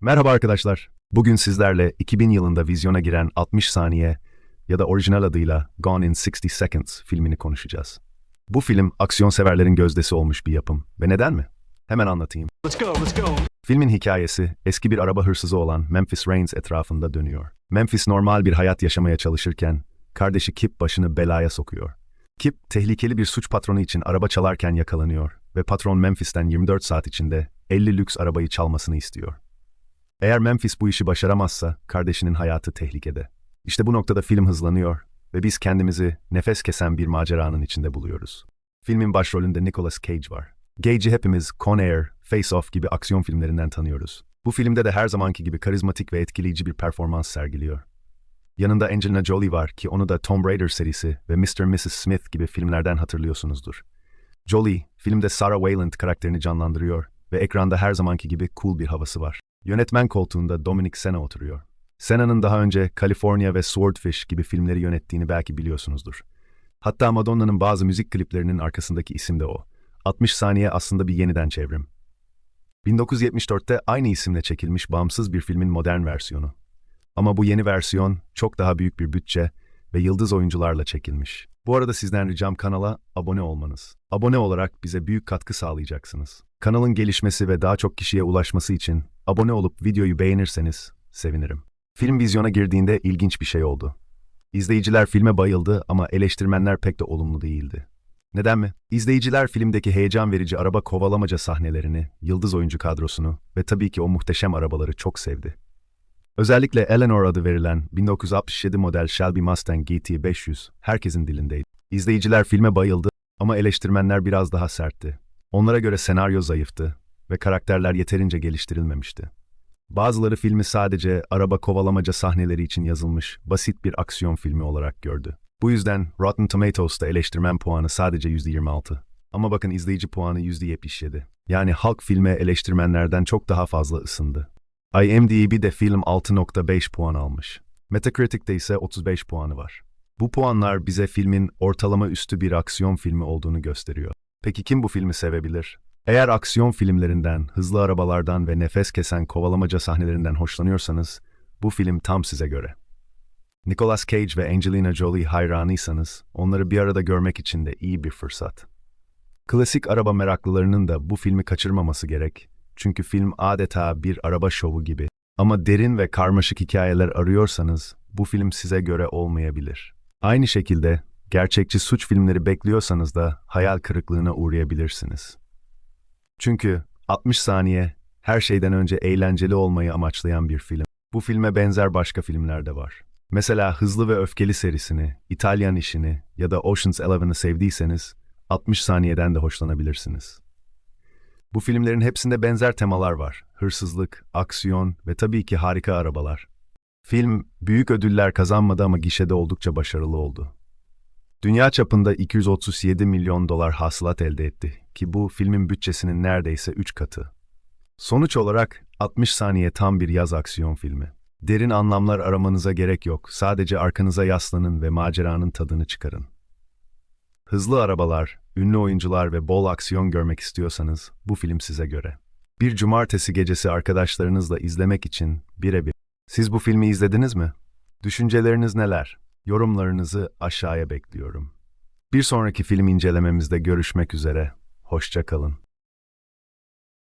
Merhaba arkadaşlar. Bugün sizlerle 2000 yılında vizyona giren 60 saniye ya da orijinal adıyla Gone in 60 Seconds filmini konuşacağız. Bu film aksiyon severlerin gözdesi olmuş bir yapım. Ve neden mi? Hemen anlatayım. Let's go, let's go. Filmin hikayesi eski bir araba hırsızı olan Memphis Reigns etrafında dönüyor. Memphis normal bir hayat yaşamaya çalışırken kardeşi Kip başını belaya sokuyor. Kip tehlikeli bir suç patronu için araba çalarken yakalanıyor ve patron Memphis'ten 24 saat içinde 50 lüks arabayı çalmasını istiyor. Eğer Memphis bu işi başaramazsa kardeşinin hayatı tehlikede. İşte bu noktada film hızlanıyor ve biz kendimizi nefes kesen bir maceranın içinde buluyoruz. Filmin başrolünde Nicolas Cage var. Cage'i hepimiz Con Air, Face Off gibi aksiyon filmlerinden tanıyoruz. Bu filmde de her zamanki gibi karizmatik ve etkileyici bir performans sergiliyor. Yanında Angelina Jolie var ki onu da Tomb Raider serisi ve Mr. Mrs. Smith gibi filmlerden hatırlıyorsunuzdur. Jolie, filmde Sarah Wayland karakterini canlandırıyor ve ekranda her zamanki gibi cool bir havası var. Yönetmen koltuğunda Dominic Sena oturuyor. Sena'nın daha önce California ve Swordfish gibi filmleri yönettiğini belki biliyorsunuzdur. Hatta Madonna'nın bazı müzik kliplerinin arkasındaki isim de o. 60 saniye aslında bir yeniden çevrim. 1974'te aynı isimle çekilmiş bağımsız bir filmin modern versiyonu. Ama bu yeni versiyon çok daha büyük bir bütçe ve yıldız oyuncularla çekilmiş. Bu arada sizden ricam kanala abone olmanız. Abone olarak bize büyük katkı sağlayacaksınız. Kanalın gelişmesi ve daha çok kişiye ulaşması için abone olup videoyu beğenirseniz sevinirim. Film vizyona girdiğinde ilginç bir şey oldu. İzleyiciler filme bayıldı ama eleştirmenler pek de olumlu değildi. Neden mi? İzleyiciler filmdeki heyecan verici araba kovalamaca sahnelerini, yıldız oyuncu kadrosunu ve tabii ki o muhteşem arabaları çok sevdi. Özellikle Eleanor adı verilen 1967 model Shelby Mustang GT 500 herkesin dilindeydi. İzleyiciler filme bayıldı ama eleştirmenler biraz daha sertti. Onlara göre senaryo zayıftı ve karakterler yeterince geliştirilmemişti. Bazıları filmi sadece araba kovalamaca sahneleri için yazılmış basit bir aksiyon filmi olarak gördü. Bu yüzden Rotten Tomatoes'ta eleştirmen puanı sadece %26. Ama bakın izleyici puanı %77. Yani halk filme eleştirmenlerden çok daha fazla ısındı. IMDb'de film 6.5 puan almış. Metacritic'te ise 35 puanı var. Bu puanlar bize filmin ortalama üstü bir aksiyon filmi olduğunu gösteriyor. Peki kim bu filmi sevebilir? Eğer aksiyon filmlerinden, hızlı arabalardan ve nefes kesen kovalamaca sahnelerinden hoşlanıyorsanız, bu film tam size göre. Nicolas Cage ve Angelina Jolie hayranıysanız, onları bir arada görmek için de iyi bir fırsat. Klasik araba meraklılarının da bu filmi kaçırmaması gerek. Çünkü film adeta bir araba şovu gibi. Ama derin ve karmaşık hikayeler arıyorsanız, bu film size göre olmayabilir. Aynı şekilde, gerçekçi suç filmleri bekliyorsanız da hayal kırıklığına uğrayabilirsiniz. Çünkü 60 saniye her şeyden önce eğlenceli olmayı amaçlayan bir film. Bu filme benzer başka filmler de var. Mesela Hızlı ve Öfkeli serisini, İtalyan işini ya da Ocean's Eleven'ı sevdiyseniz 60 saniyeden de hoşlanabilirsiniz. Bu filmlerin hepsinde benzer temalar var. Hırsızlık, aksiyon ve tabii ki harika arabalar. Film büyük ödüller kazanmadı ama gişede oldukça başarılı oldu. Dünya çapında 237 milyon dolar hasılat elde etti ki bu filmin bütçesinin neredeyse 3 katı. Sonuç olarak 60 saniye tam bir yaz aksiyon filmi. Derin anlamlar aramanıza gerek yok. Sadece arkanıza yaslanın ve maceranın tadını çıkarın. Hızlı arabalar, ünlü oyuncular ve bol aksiyon görmek istiyorsanız bu film size göre. Bir cumartesi gecesi arkadaşlarınızla izlemek için birebir. Siz bu filmi izlediniz mi? Düşünceleriniz neler? Yorumlarınızı aşağıya bekliyorum. Bir sonraki film incelememizde görüşmek üzere. Hoşça kalın.